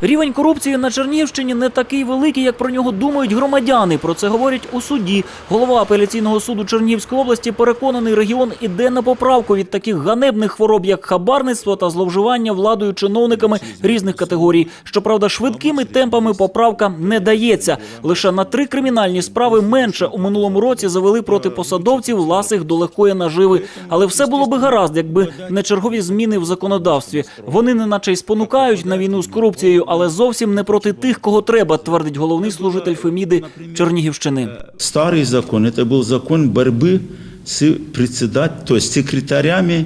Рівень корупції на Чернігівщині не такий великий, як про нього думають громадяни. Про це говорять у суді. Голова апеляційного суду Чернігівської області переконаний, регіон іде на поправку від таких ганебних хвороб, як хабарництво та зловживання владою чиновниками різних категорій. Щоправда, швидкими темпами поправка не дається. Лише на три кримінальні справи менше у минулому році завели проти посадовців ласих до легкої наживи. Але все було би гаразд, якби не чергові зміни в законодавстві. Вони неначе й спонукають на війну з корупцією, але зовсім не проти тих, кого треба, твердить головний служитель Феміди Чернігівщини. Старый закон, это был закон борьбы с председатель, то есть секретарями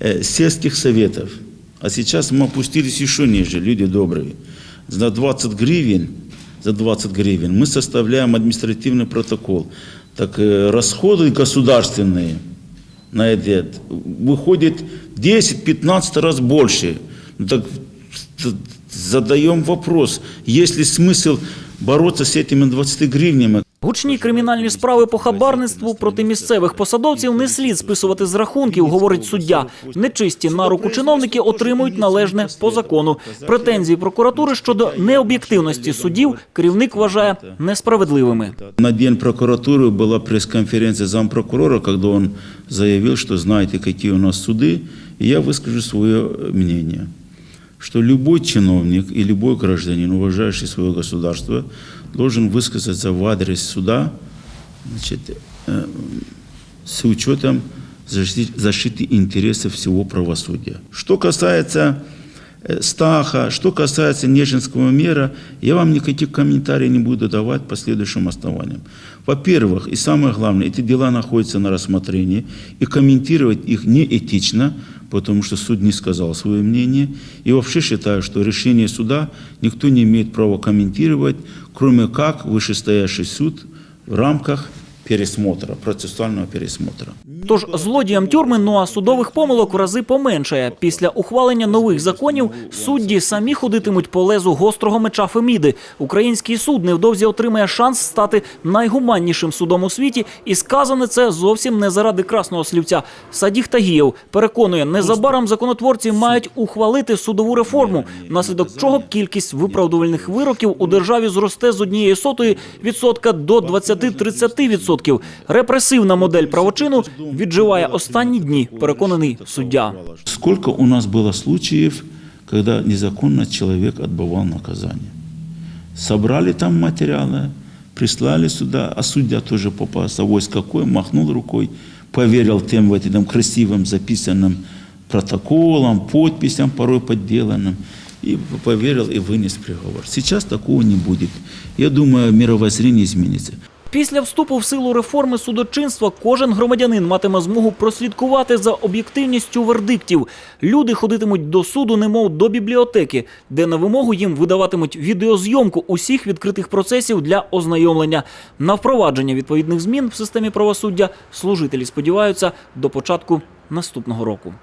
э, сельских советов. А сейчас мы опустились еще ниже, люди добрые. За 20 гривен, за 20 гривен мы составляем административный протокол. Так э, расходы государственные на это выходит 10-15 раз больше. Ну так т- задаем вопрос, есть ли смысл бороться с этими 20 гривнями, Гучні кримінальні справи по хабарництву проти місцевих посадовців не слід списувати з рахунків, говорить суддя. Нечисті на руку чиновники отримують належне по закону. Претензії прокуратури щодо необ'єктивності судів керівник вважає несправедливими. На день прокуратуры была пресс-конференция зампрокурора, когда он заявил, что знаете, какие у нас суды, и я выскажу свое мнение, что любой чиновник и любой гражданин, уважающий свое государство, должен высказаться в адрес суда значит, э, с учетом защиты, защиты интересов всего правосудия. Что касается э, Стаха, что касается Нежинского мира, я вам никаких комментариев не буду давать по следующим основаниям. Во-первых, и самое главное, эти дела находятся на рассмотрении, и комментировать их неэтично, потому что суд не сказал свое мнение. И вообще считаю, что решение суда никто не имеет права комментировать, кроме как вышестоящий суд в рамках пересмотра, процессуального пересмотра. Тож злодіям тюрми, ну а судових помилок в рази поменшає. Після ухвалення нових законів судді самі ходитимуть по лезу гострого меча Феміди. Український суд невдовзі отримає шанс стати найгуманнішим судом у світі, і сказане це зовсім не заради красного слівця. Садіх Тагієв переконує, незабаром законотворці мають ухвалити судову реформу, внаслідок чого кількість виправдувальних вироків у державі зросте з однієї сотої відсотка до 20-30 відсотків Репресивна модель правочину відживає останні дні, переконаний суддя. Сколько у нас было случаев, когда незаконно человек отбывал наказание? Собрали там материалы, прислали сюда, а судья тоже попался. Вось какой, махнул рукой, поверил тем, вот этим красивым записанным протоколам, подписям порой подделанным, и поверил и вынес приговор. Сейчас такого не будет. Я думаю, мировоззрение изменится. Після вступу в силу реформи судочинства кожен громадянин матиме змогу прослідкувати за об'єктивністю вердиктів. Люди ходитимуть до суду, немов до бібліотеки, де на вимогу їм видаватимуть відеозйомку усіх відкритих процесів для ознайомлення. На впровадження відповідних змін в системі правосуддя служителі сподіваються до початку наступного року.